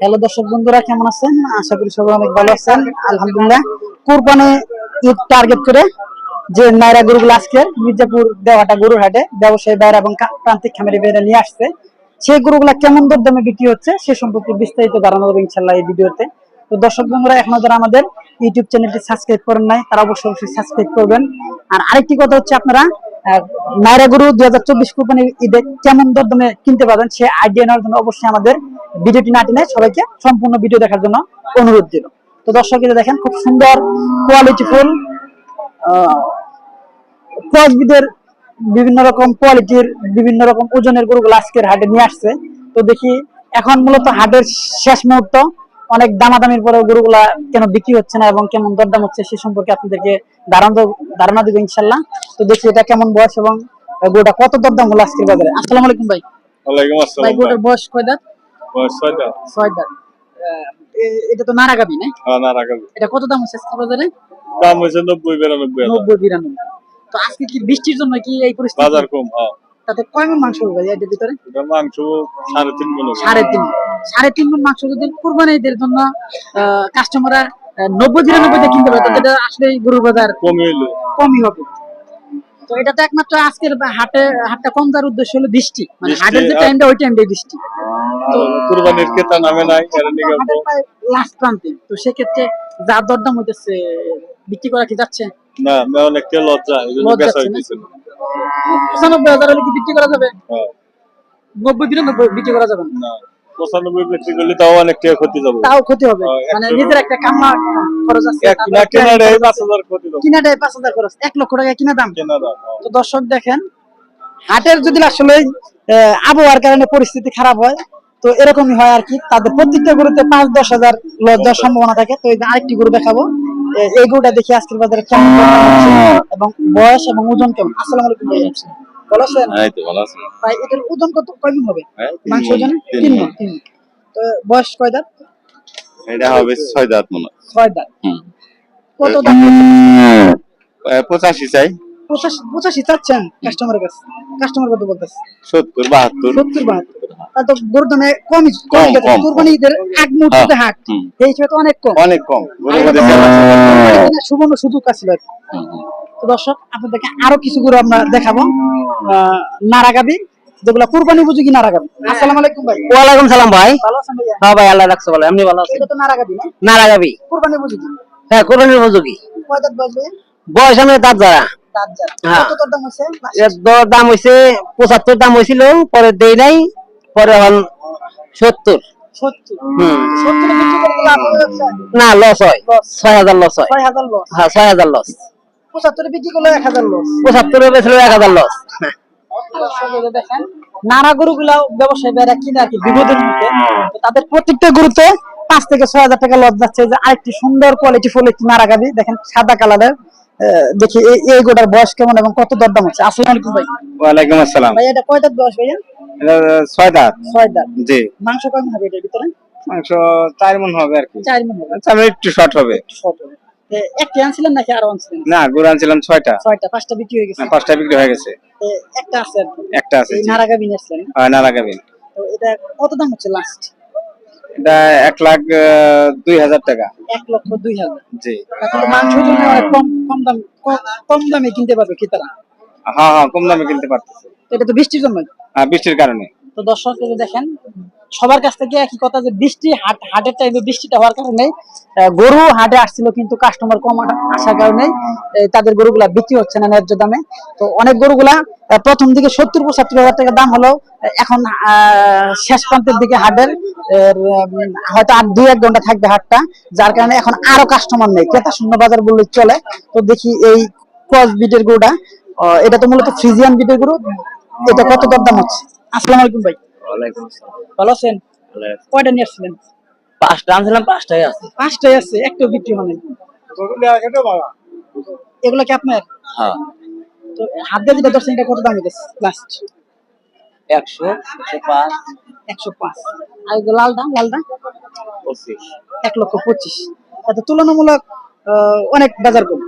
Hello দর্শক বন্ধুরা, কেমন আছেন? আশা করি সবাই অনেক ভালো আছেন। আলহামদুলিল্লাহ, কোরবানি ঈদ টার্গেট করে যে নাইরা মির্জাপুর দেওয়াটা গরুর হাটে, ব্যবসায়ী বাইরে এবং প্রান্তিক খামারি বাইরে নিয়ে আসছে। সেই গরুগুলা কেমন দর দামে বিক্রি হচ্ছে, সে সম্পর্কে বিস্তারিত জানানো হবে ইনশাল্লাহ এই ভিডিওতে। তো দর্শক বন্ধুরা, এখনও যারা আমাদের ইউটিউব চ্যানেলটি সাবস্ক্রাইব করেন নাই, তারা অবশ্যই অবশ্যই সাবস্ক্রাইব করবেন। আর আরেকটি কথা হচ্ছে আপনারা নাইরা গরু দুই হাজার চব্বিশ কোরবানির ঈদে কেমন দর দামে কিনতে পারবেন সে আইডিয়া নেওয়ার জন্য অবশ্যই আমাদের ভিডিওটি না টেনে সবাইকে সম্পূর্ণ ভিডিও দেখার জন্য অনুরোধ দিল তো দর্শক যে দেখেন, খুব সুন্দর কোয়ালিটিফুল ক্রসবিদের বিভিন্ন রকম কোয়ালিটির বিভিন্ন রকম ওজনের গরুগুলো আজকের হাটে নিয়ে আসছে। তো দেখি, এখন মূলত হাটের শেষ মুহূর্ত। অনেক দামাদামির পরে গরুগুলা কেন বিক্রি হচ্ছে না এবং কেমন দরদাম হচ্ছে সে সম্পর্কে আপনাদেরকে ধারণা দেব- ধারণা দেবো ইনশাল্লাহ তো দেখি এটা কেমন বয়স এবং গরুটা কত দরদাম হলো আজকের বাজারে? আসসালামু আলাইকুম ভাই। ওয়ালাইকুম ভাই আসসালাম গরুটার বয়স কয় দাঁত? বয়স ছয় দাঁত। আহ, এ- এটা তো নারাগাবি না? হ্যাঁ না এটা কত দাম হচ্ছে আজকের বাজারে? দাম হয়েছে নব্বই বিরানব্বই হাজার। নব্বই তো আজকে কি বৃষ্টির জন্য কি এই পরিস্থিতি? বাজার কম হ্যাঁ। তাতে কয় মাংস হবে ভাই এটার ভিতরে? মাংস সাড়ে তিন সাড়ে তিন সাড়ে তিন মণ মাংস যদি কোরবানিদের জন্য কাস্টমাররা নব্বই কিনতে পারে আসলে গরুর বাজার কমই হবে। তো এটা তো একমাত্র আজকের হাটে হাটটা কম দেওয়ার উদ্দেশ্য হলো বৃষ্টি। মানে হাটের যে টাইমটা ওই টাইমটাই বৃষ্টি। তো কুরবানির ক্রেতা নামে নাই লাস্ট প্রান্তে। তো সেক্ষেত্রে যা দরদাম হইতেছে বিক্রি করা কি যাচ্ছে? না না অনেকটা লজ্জা এই জন্য বেচা হইতেছে না। পঁচানব্বই হাজার হলে কি বিক্রি করা যাবে? হ্যাঁ, নব্বই বিরানব্বই বিক্রি করা যাবে? না না পঁচানব্বই বিক্রি করলে তাও অনেকটা ক্ষতি যাবে। তাও ক্ষতি হবে। মানে নিজের একটা কামলা খরচ আছে। এক কিনা পাঁচ হাজার ক্ষতি যাবে। পাঁচ হাজার খরচ। এক লক্ষ টাকা কিনা দাম? কেনা দাম। তো দর্শক দেখেন হাটের যদি আসলে আবহাওয়ার কারণে পরিস্থিতি খারাপ হয় তো এরকমই হয় আর কি। তাদের প্রত্যেকটা গরুতে পাঁচ দশ হাজার লস যাওয়ার সম্ভাবনা থাকে। তো এই যে আরেকটি গরু দেখাবো। এই গরুটা দেখি আজকের বাজারে কেমন এবং বয়স এবং ওজন কেমন? আসসালামু আলাইকুম ভাই ভালো আছেন? এই তো ভালো আছে। ভাই এটার ওজন কত? কয়দিন হবে? হ্যাঁ, মাংস ওজনে? তিন তিন মণ। মণ, তিন তো বয়স কয় দাঁত? এটা হবে ছয় দাঁত মনে ছয় দাঁত। কত দাম পঁচাশি চাই। পঁচাশি পঁচাশি চাচ্ছেন কাস্টমারের কাছে। কাস্টমার কত বলতেছে? সত্তর বাহাত্তর। সত্তর বাহাত্তর। তা গরুর দামে কমই। কম, কোরবানি ঈদের আগ মুহূর্তে হাট। এই হিসেবে তো অনেক কম। অনেক কম। সুবর্ণ সুযোগ আছিল। তো দর্শক আপনাদেরকে আরও কিছু গরু আমরা দেখাবো। নারাগাবি যেগুলো কুরবানি উপযোগী নারাগাবি। আসসালামু আলাইকুম ভাই। ওয়ালাইকুম সালাম ভাই। ভালো আছেন ভাইয়া? হ্যাঁ ভাই আল্লাহ রাখছে ভালো এমনি ভালো আছি এটা তো নারাগাবি না? নারাগাবি। কুরবানি উপযোগী? হ্যাঁ কোরবানির উপযোগী। কয় দাঁত বয়স বয়স আমি তার যারা দাঁত যার হ্যাঁ। দাম দর দাম হয়েছে পঁচাত্তর দাম হয়েছিল পরে দেই নাই পরে হন সত্তর। না লস হয়। ছয় হাজার লস হয়। হ্যাঁ ছয় হাজার লস পঁচাত্তরে বিক্রি করলে এক হাজার লস পঁচাত্তরে বেছিল এক হাজার লস দেখেন নানা গরুগুলা ব্যবসায়ী ভাইরা কিনে আর কি বিপদের মুখে তাদের প্রত্যেকটা গরুতে পাঁচ থেকে ছয় হাজার টাকা লস যাচ্ছে। যে আরেকটি সুন্দর কোয়ালিটি ফুল একটি নারা গাবি দেখেন সাদা কালারের দেখি এই গোটার বয়স কেমন এবং কত দরদাম হচ্ছে? আসসালামু আলাইকুম ভাই। ওয়ালাইকুম আসসালাম। ভাই এটা কয় দাঁত বয়স ভাইয়া? এটা ছয় দাঁত। ছয় দাঁত। জি। মাংস কেমন হবে এটার ভিতরে? মাংস চার মন হবে আর কি। চার মন হবে। আচ্ছা একটু শর্ট হবে। ছোট এ, একটি আনছিলেন নাকি আরও আনছিলেন? না গরু আনছিলাম ছয়টা। ছয়টা পাঁচটা বিক্রি হয়ে গেছে। না, পাঁচটা বিক্রি হয়ে গেছে। একটা আছে একটা আছে এই জি। নারা গাবি নিয়েছিলেন হয় না লাগাবেন তো এটা কত দাম হচ্ছে লাস্ট এটা এক লাখ দুই হাজার টাকা। এক লক্ষ দুই হাজার। জি। মাংস জন্য কম কম দাম কম- কম দামে কিনতে পারবে ক্রেতারা? হ্যাঁ হ্যাঁ কম দামে কিনতে পারতেছে। এটা তো বৃষ্টির জন্য হ্যাঁ বৃষ্টির কারণে। তো দর্শক দেখেন, সবার কাছ থেকে একই কথা যে বৃষ্টি, হাট হাটের টাইমে বৃষ্টিটা হওয়ার কারণে গরু হাটে আসছিল কিন্তু কাস্টমার কম আসার কারণে তাদের গরুগুলা বিক্রি হচ্ছে না ন্যায্য দামে। তো অনেক গরুগুলা প্রথম দিকে সত্তর পঁচাত্তর হাজার টাকা দাম হলো এখন শেষ প্রান্তের দিকে হাটের হয়তো আর দুই, এক ঘণ্টা থাকবে হাটটা, যার কারণে এখন আরও কাস্টমার নেই। ক্রেতা শূন্য বাজার বললে চলে। তো দেখি এই ক্রস বিটের গরুটা এটা তো মূলত ফ্রিজিয়ান বিটের গরু। এটা কত দরদাম হচ্ছে? আসসালামু আলাইকুম ভাই। ভালো আছেন? কয়টা নিয়ে আসছিলেন? পাঁচটা আনছিলাম পাঁচটাই আছে। পাঁচটাই আছে একটাও বিক্রি হয়নি এগুলো কি আপনার? হ্যাঁ। তো হাত দিয়ে যেটা ধরছেন এটা কত দাম হইতেছে লাস্ট একশো একশো পাঁচ। একশো পাঁচ। আর লালটা লালটা পঁচিশ। এক লক্ষ পঁচিশ। তাতে তুলনামূলক অনেক বাজার কম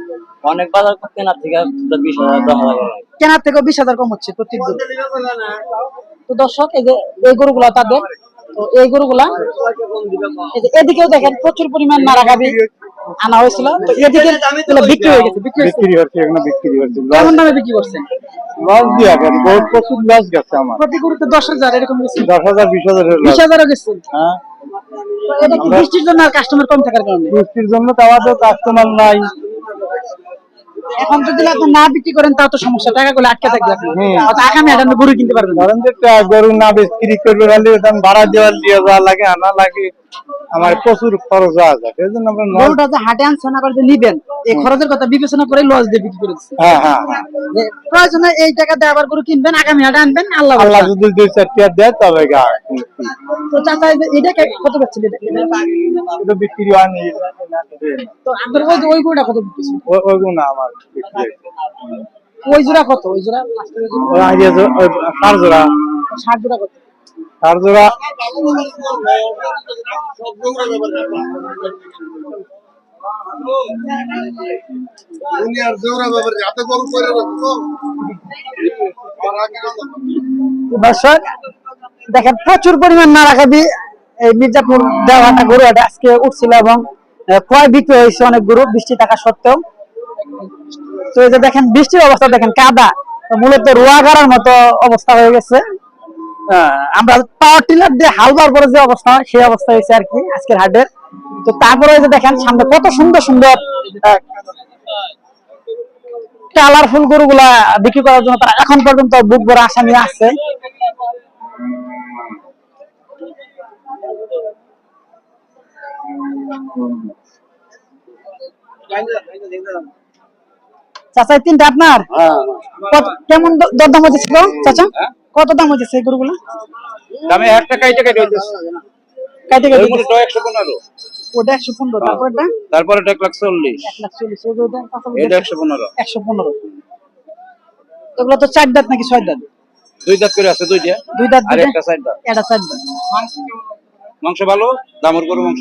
অনেক বাজার কেনার থেকে বিশ হাজার দশ হাজার। কেনার থেকে বিশ হাজার কম হচ্ছে প্রত্যেক গরু তো দর্শক এই যে এই গরুগুলা তাদের তো এই গরুগুলা এদিকেও দেখেন প্রচুর পরিমাণ নারা গাবি আনা হয়েছিল। তো এদিকে বিক্রি হয়ে গেছে বিক্রি হচ্ছে এখানে বিক্রি হচ্ছে। কেমন দামে বিক্রি করছেন লস দিয়া গেছে বহুত প্রচুর লস গেছে আমার। প্রতি গরুতে দশ হাজার এরকম গেছে। দশ হাজার বিশ হাজার বিশ হাজারও গেছে? হ্যাঁ। তো এটা কি বৃষ্টির জন্য আর কাস্টমার কম থাকার কারণে? বৃষ্টির জন্য তো আমাদের কাস্টমার নাই। এখন যদি আপনি না বিক্রি করেন তাও তো সমস্যা টাকা গুলো আটকে থাকবে আপনি। হয়তো আগামী আপনি গরু কিনতে পারবেন। ধরেন যে গরু না বিক্রি করবে দাম ভাড়া দেওয়ার দিয়ে যাওয়া লাগে আনা লাগে আমার প্রচুর খরচ আছে সেই জন্য আমরা গরুটা যে হাটে আনছেন আবার যে নিবেন এই খরচের কথা বিবেচনা করে লস দিয়ে বিক্রি করে দিচ্ছেন হ্যাঁ হ্যাঁ। হ্যাঁ। প্রয়োজনে এই টাকা দিয়ে আবার গরু কিনবেন আগামী হাটে আনবেন আল্লাহ আল্লাহ যদি দুই চারটা দেয় তবে গা তো চাচা এটা কত পাচ্ছেন এটা? বিক্রি হয়নি। তো আপনার ওই ওই গরুটা কত বিক্রি ওই- আমার বিক্রি হয়েছে। ওই জোড়া কত? ওই জোড়া ওই জোড়া? ওই ওই সার জোড়া। ষাট জোড়া কত? দর্শক, দেখেন, প্রচুর পরিমাণ নারাকাবি এই মির্জাপুর দেওয়াটা গরু হাটে আজকে উঠছিল এবং ক্রয় বিক্রি হয়েছে অনেক গরু, বৃষ্টি থাকা সত্ত্বেও। তো এই যে দেখেন, বৃষ্টির অবস্থা দেখেন, কাদা। মূলত রোয়া মতো অবস্থা হয়ে গেছে। আমরা পাওয়ার টিলার দিয়ে হাল বার করে যে অবস্থা, সেই অবস্থা হয়েছে আর কি আজকের হাটের। তো তারপরে যে দেখেন, সামনে কত সুন্দর সুন্দর কালারফুল গরুগুলা বিক্রি করার জন্য তারা এখন পর্যন্ত বুক ভরা আশা নিয়ে আসছে। চাচা তিনটা আপনার? কত কেমন দরদাম চাচা? কত দাম হচ্ছে এই গরুগুলা? দামে একটা কাইটে কাইটে হইতেছে। কাটে কাটে একশো পনেরো। ওটা একশো পনেরো তারপরটা? তারপরে এটা এক লাখ চল্লিশ এটা একশো পনেরো। একশো পনেরো। এগুলো তো চার দাঁত নাকি ছয় দাঁত? দুই দাঁত করে আছে দুইটা। দুই দাঁত আর একটা সাইড দাঁত। এটা চার দাঁত। মাংস ভালো দামর গরু মাংস।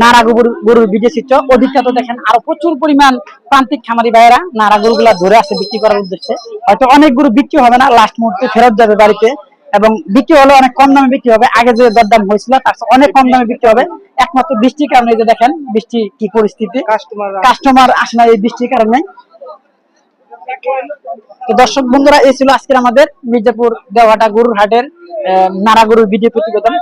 নাড়া গরুর গরুর চিত্র। অধিকটা দেখেন আরও প্রচুর পরিমাণ প্রান্তিক খামারি ভাইয়েরা নাড়া গরুগুলা ধরে আছে বিক্রি করার উদ্দেশ্যে। হয়তো অনেক গরু বিক্রি হবে না লাস্ট মুহূর্তে ফেরত যাবে বাড়িতে। এবং বিক্রি হলে অনেক কম দামে বিক্রি হবে। আগে যে দরদাম হয়েছিল তার অনেক কম দামে বিক্রি হবে। একমাত্র বৃষ্টির কারণে যে দেখেন বৃষ্টি কি পরিস্থিতি। কাস্টমার আসে। না এই বৃষ্টির কারণে। তো দর্শক বন্ধুরা এই ছিল আজকের আমাদের মির্জাপুর দেওয়াটা গরুর হাটের নাড়া গরুর ভিডিও প্রতিবেদন।